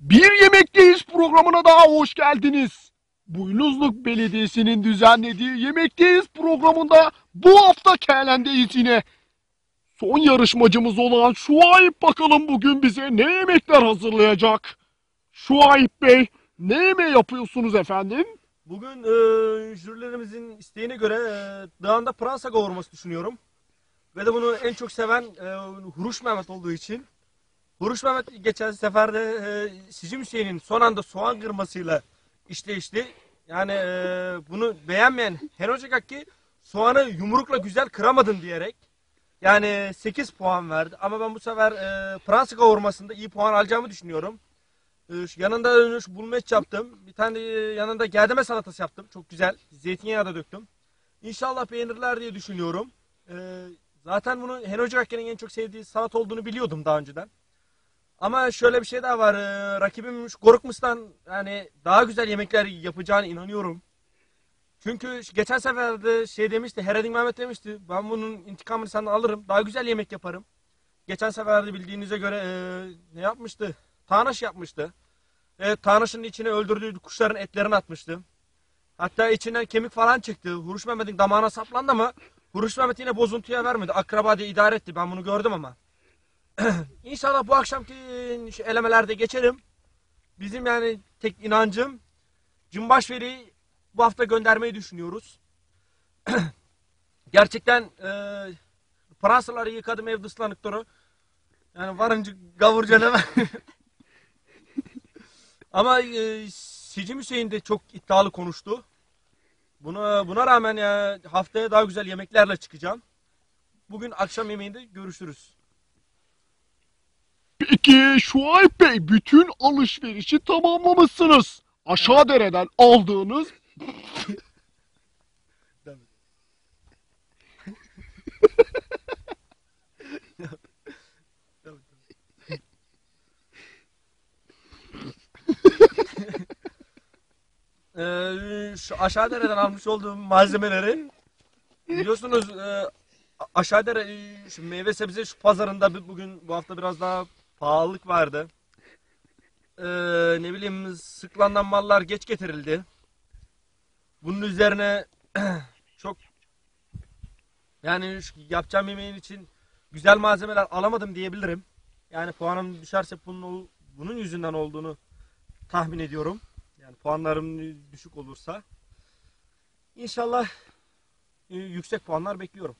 Bir Yemekteyiz programına daha hoş geldiniz. Buynuzluk Belediyesi'nin düzenlediği Yemekteyiz programında bu hafta Kelen'deyiz yine. Son yarışmacımız olan Şuayip bakalım bugün bize ne yemekler hazırlayacak? Şuayip Bey ne yemeği yapıyorsunuz efendim? Bugün e, jürilerimizin isteğine göre e, dağında pırasa kavurması düşünüyorum. Ve de bunu en çok seven e, Huruş Mehmet olduğu için. Huruş Mehmet geçen seferde e, Sicim Hüseyin'in son anda soğan kırmasıyla işleşti. Yani e, bunu beğenmeyen Hen Ocak ki soğanı yumrukla güzel kıramadın diyerek. Yani 8 puan verdi. Ama ben bu sefer e, pırasa kavurmasında iyi puan alacağımı düşünüyorum. Şu yanında e, şu bulmeç yaptım. Bir tane e, yanında gerdeme salatası yaptım. Çok güzel. Zeytinyağı da döktüm. İnşallah beğenirler diye düşünüyorum. Ee, zaten bunu Hen Hoca Akken'in en çok sevdiği salat olduğunu biliyordum daha önceden. Ama şöyle bir şey daha var. Ee, rakibim Gorukmus'tan yani daha güzel yemekler yapacağına inanıyorum. Çünkü geçen sefer de şey demişti, Heredin Mehmet demişti. Ben bunun intikamını senden alırım. Daha güzel yemek yaparım. Geçen sefer de bildiğinize göre e, ne yapmıştı? Tanaş yapmıştı. E, Tanaş'ın içine öldürdüğü kuşların etlerini atmıştı. Hatta içinden kemik falan çıktı. Huruş Mehmet'in damağına saplandı ama Huruş Mehmet yine bozuntuya vermedi. Akraba diye idare etti. Ben bunu gördüm ama. İnşallah bu akşamki elemelerde geçerim. Bizim yani tek inancım Cumbaş Veli'yi bu hafta göndermeyi düşünüyoruz. Gerçekten e, Fransızları yıkadım ev dıslanıkları. Yani varınca gavurcan hemen. Ama e, Sicim Hüseyin de çok iddialı konuştu. Buna, buna rağmen ya haftaya daha güzel yemeklerle çıkacağım. Bugün akşam yemeğinde görüşürüz. Peki Şuayip Bey bütün alışverişi tamamlamışsınız. Aşağı dereden aldığınız Ee, şu aşağı dereden almış olduğum malzemeleri biliyorsunuz e, aşağı dere e, şu meyve sebze şu pazarında bu- bugün bu hafta biraz daha pahalılık vardı. Ee, ne bileyim sıklanan mallar geç getirildi. Bunun üzerine çok yani yapacağım yemeğin için güzel malzemeler alamadım diyebilirim. Yani puanım düşerse bunun bunun yüzünden olduğunu tahmin ediyorum. Yani puanlarım düşük olursa inşallah e, yüksek puanlar bekliyorum.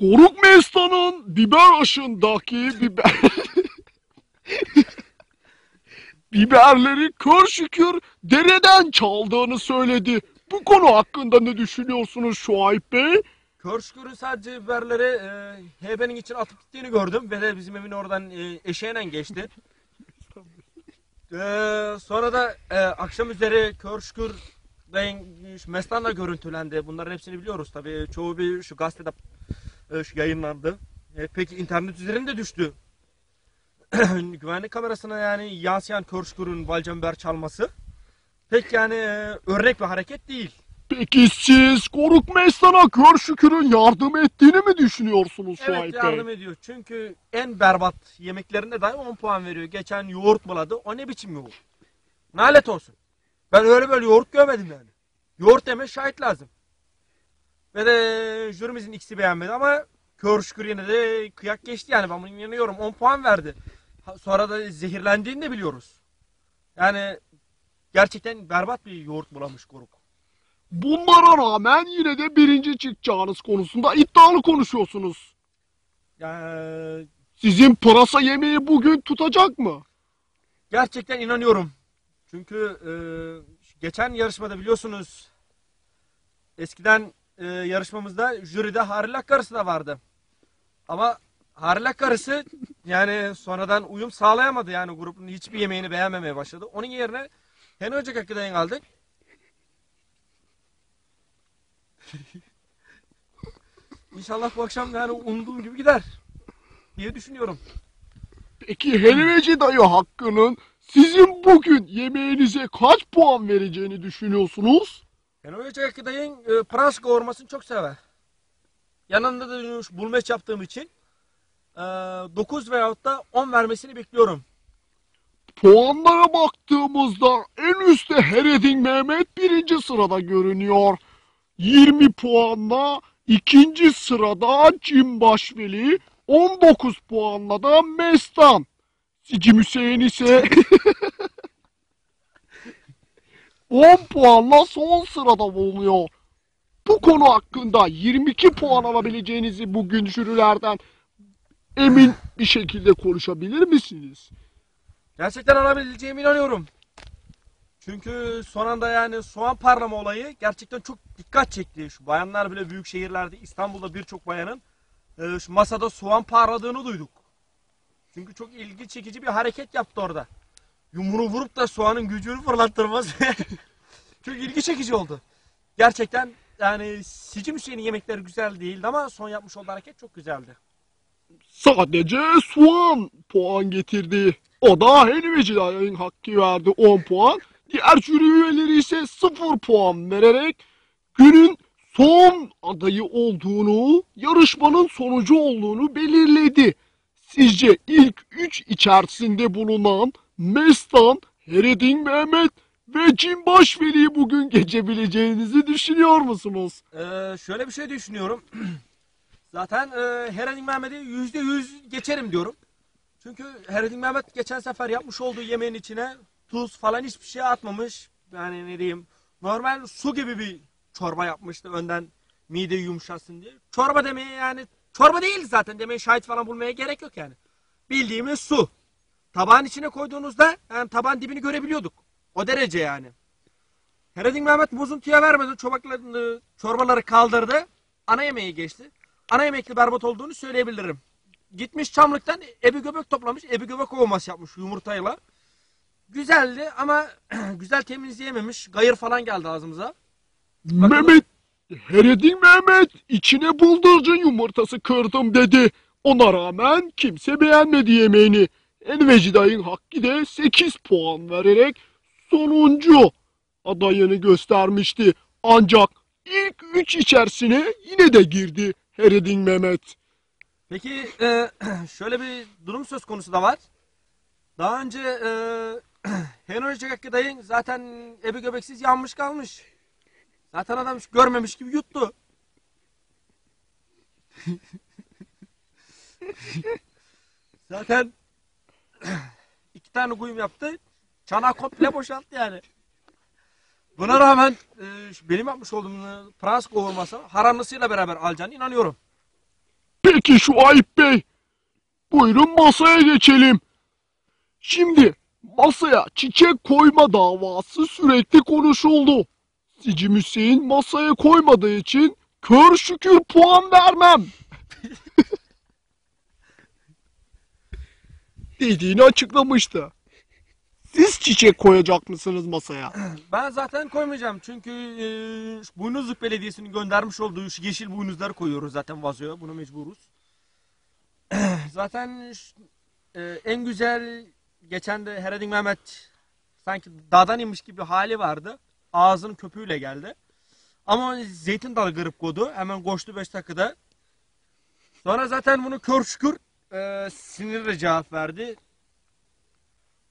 Koruk Mestan'ın biber aşındaki biber... biberleri kör şükür dereden çaldığını söyledi. Bu konu hakkında ne düşünüyorsunuz Şuayip Bey? Körşkür'ün sadece biberleri e, hebenin için atıp gittiğini gördüm ve de bizim evin oradan e, eşeğine geçti. E, sonra da e, akşam üzeri Körşkür ve Mestan'la görüntülendi. Bunların hepsini biliyoruz tabii. Çoğu bir şu gazetede e, yayınlandı. E, peki internet üzerinde düştü. Güvenlik kamerasına yani yansıyan Körşkür'ün Valcember çalması pek yani e, örnek bir hareket değil. Peki siz Koruk Mestan'a kör şükürün yardım ettiğini mi düşünüyorsunuz Evet Şuayip Bey? yardım ediyor. Çünkü en berbat yemeklerinde dahi 10 puan veriyor. Geçen yoğurt buladı. O ne biçim yoğurt? Nalet olsun. Ben öyle böyle yoğurt görmedim yani. Yoğurt deme şahit lazım. Ve de jürimizin ikisi beğenmedi ama kör şükür yine de kıyak geçti yani. Ben buna inanıyorum. 10 puan verdi. Ha- Sonra da zehirlendiğini de biliyoruz. Yani gerçekten berbat bir yoğurt bulamış Koruk. Bunlara rağmen yine de birinci çıkacağınız konusunda iddialı konuşuyorsunuz. Yani Sizin pırasa yemeği bugün tutacak mı? Gerçekten inanıyorum. Çünkü e, geçen yarışmada biliyorsunuz eskiden e, yarışmamızda jüride Harilak karısı da vardı. Ama Harilak karısı yani sonradan uyum sağlayamadı yani grubun hiçbir yemeğini beğenmemeye başladı. Onun yerine Hen Ocak Akı'dan aldık. İnşallah bu akşam yani umduğum gibi gider diye düşünüyorum. Peki helveci dayı hakkının sizin bugün yemeğinize kaç puan vereceğini düşünüyorsunuz? Yani o Ocak dayın e, Prans kavurmasını çok sever. Yanında da bulmeç yaptığım için e, 9 veyahut da 10 vermesini bekliyorum. puanlara baktığımızda en üstte Heredin Mehmet birinci sırada görünüyor. 20 puanla ikinci sırada Cimbaşveli, 19 puanla da Mestan. Sicim Hüseyin ise 10 puanla son sırada bulunuyor. Bu konu hakkında 22 puan alabileceğinizi bugün jürilerden emin bir şekilde konuşabilir misiniz? Gerçekten alabileceğime inanıyorum. Çünkü son anda yani soğan parlama olayı gerçekten çok dikkat çekti. Şu bayanlar bile büyük şehirlerde İstanbul'da birçok bayanın e, şu masada soğan parladığını duyduk. Çünkü çok ilgi çekici bir hareket yaptı orada. Yumruğu vurup da soğanın gücünü fırlattırması çok ilgi çekici oldu. Gerçekten yani Sicim Hüseyin'in yemekleri güzel değildi ama son yapmış olduğu hareket çok güzeldi. Sadece soğan puan getirdi. O da Helveci'nin hakkı verdi 10 puan. Diğer jüri üyeleri ise 0 puan vererek günün son adayı olduğunu, yarışmanın sonucu olduğunu belirledi. Sizce ilk 3 içerisinde bulunan Mestan, Heredin Mehmet ve Cimbaş Veli'yi bugün geçebileceğinizi düşünüyor musunuz? Ee, şöyle bir şey düşünüyorum. Zaten e, Heredin Mehmet'i yüzde yüz geçerim diyorum. Çünkü Heredin Mehmet geçen sefer yapmış olduğu yemeğin içine tuz falan hiçbir şey atmamış. Yani ne diyeyim normal su gibi bir çorba yapmıştı önden mide yumuşasın diye. Çorba demeye yani çorba değil zaten demeye şahit falan bulmaya gerek yok yani. Bildiğimiz su. Tabağın içine koyduğunuzda yani tabağın dibini görebiliyorduk. O derece yani. Heredin Mehmet bozuntuya vermedi. Çobaklarını, çorbaları kaldırdı. Ana yemeğe geçti. Ana yemekli berbat olduğunu söyleyebilirim. Gitmiş Çamlık'tan ebi göbek toplamış. Ebi göbek ovması yapmış yumurtayla. Güzeldi ama güzel temizleyememiş. Gayır falan geldi ağzımıza. Bakalım. Mehmet, Heredin Mehmet içine bıldırcın yumurtası kırdım dedi. Ona rağmen kimse beğenmedi yemeğini. Enveci dayın Hakkı de 8 puan vererek sonuncu adayını göstermişti. Ancak ilk 3 içerisine yine de girdi Heredin Mehmet. Peki e, şöyle bir durum söz konusu da var. Daha önce e, Henry Çakaklı dayın zaten ebi göbeksiz yanmış kalmış. Zaten adam görmemiş gibi yuttu. zaten iki tane kuyum yaptı. Çanağı komple boşalttı yani. Buna rağmen e, benim yapmış olduğum e, Fransız kavurması haramlısıyla beraber alacağını inanıyorum. Peki şu Ayıp Bey. Buyurun masaya geçelim. Şimdi masaya çiçek koyma davası sürekli konuşuldu. Sicim Hüseyin masaya koymadığı için kör şükür puan vermem. Dediğini açıklamıştı. Siz çiçek koyacak mısınız masaya? Ben zaten koymayacağım çünkü e, şu Boynuzluk Belediyesi'nin göndermiş olduğu şu yeşil boynuzları koyuyoruz zaten vazoya. Buna mecburuz. zaten e, en güzel geçen de Heredin Mehmet sanki dağdan inmiş gibi hali vardı. Ağzının köpüğüyle geldi. Ama zeytin dalı kırıp koydu. Hemen koştu 5 dakikada. Sonra zaten bunu kör şükür e, sinirle cevap verdi.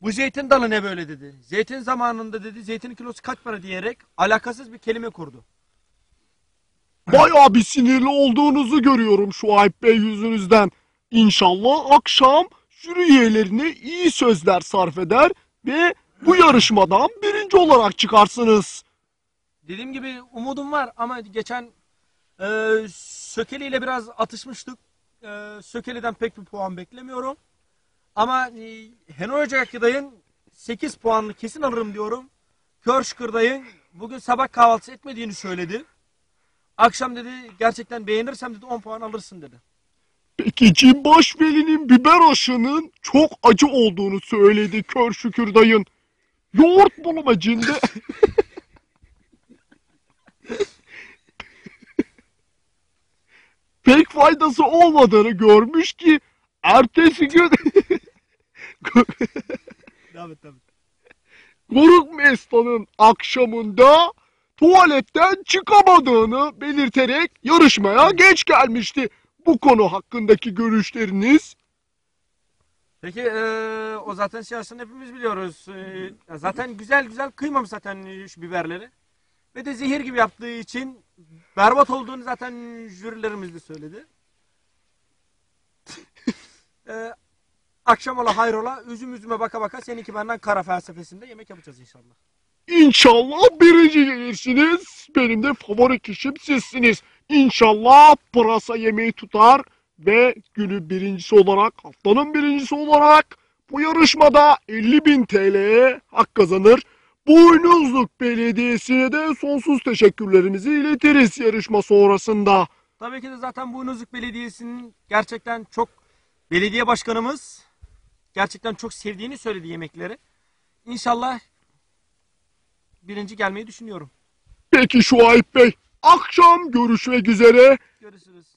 Bu zeytin dalı ne böyle dedi. Zeytin zamanında dedi zeytinin kilosu kaç para diyerek alakasız bir kelime kurdu. Bayağı bir sinirli olduğunuzu görüyorum şu Ayıp Bey yüzünüzden. İnşallah akşam jüri üyelerine iyi sözler sarf eder ve bu yarışmadan birinci olarak çıkarsınız. Dediğim gibi umudum var ama geçen e, Sökeli ile biraz atışmıştık. E, Sökeli'den pek bir puan beklemiyorum. Ama e, Henry Hoca'dayın 8 puanlı kesin alırım diyorum. Kör Şükür'dayın bugün sabah kahvaltısı etmediğini söyledi. Akşam dedi gerçekten beğenirsem dedi 10 puan alırsın dedi. Peki Cimbaş Veli'nin biber aşının çok acı olduğunu söyledi kör şükür dayın. Yoğurt bulmacında pek faydası olmadığını görmüş ki ertesi gün Devam et devam et. Goruk Mesta'nın akşamında tuvaletten çıkamadığını belirterek yarışmaya geç gelmişti. Bu konu hakkındaki görüşleriniz Peki eee, o zaten siyasını hepimiz biliyoruz. Eee, zaten güzel güzel kıymamış zaten şu biberleri. Ve de zehir gibi yaptığı için berbat olduğunu zaten jürilerimiz de söyledi. Eee, akşam ola hayrola üzüm üzüme baka baka seninki benden kara felsefesinde yemek yapacağız inşallah. İnşallah birinci gelirsiniz. Benim de favori kişim sizsiniz. İnşallah pırasa yemeği tutar ve günü birincisi olarak, haftanın birincisi olarak bu yarışmada 50.000 TL'ye hak kazanır. Boynuzluk Belediyesi'ne de sonsuz teşekkürlerimizi iletiriz yarışma sonrasında. Tabii ki de zaten Boynuzluk Belediyesi'nin gerçekten çok belediye başkanımız gerçekten çok sevdiğini söyledi yemekleri. İnşallah birinci gelmeyi düşünüyorum. Peki Şuayb Bey, akşam görüşmek üzere. Görüşürüz.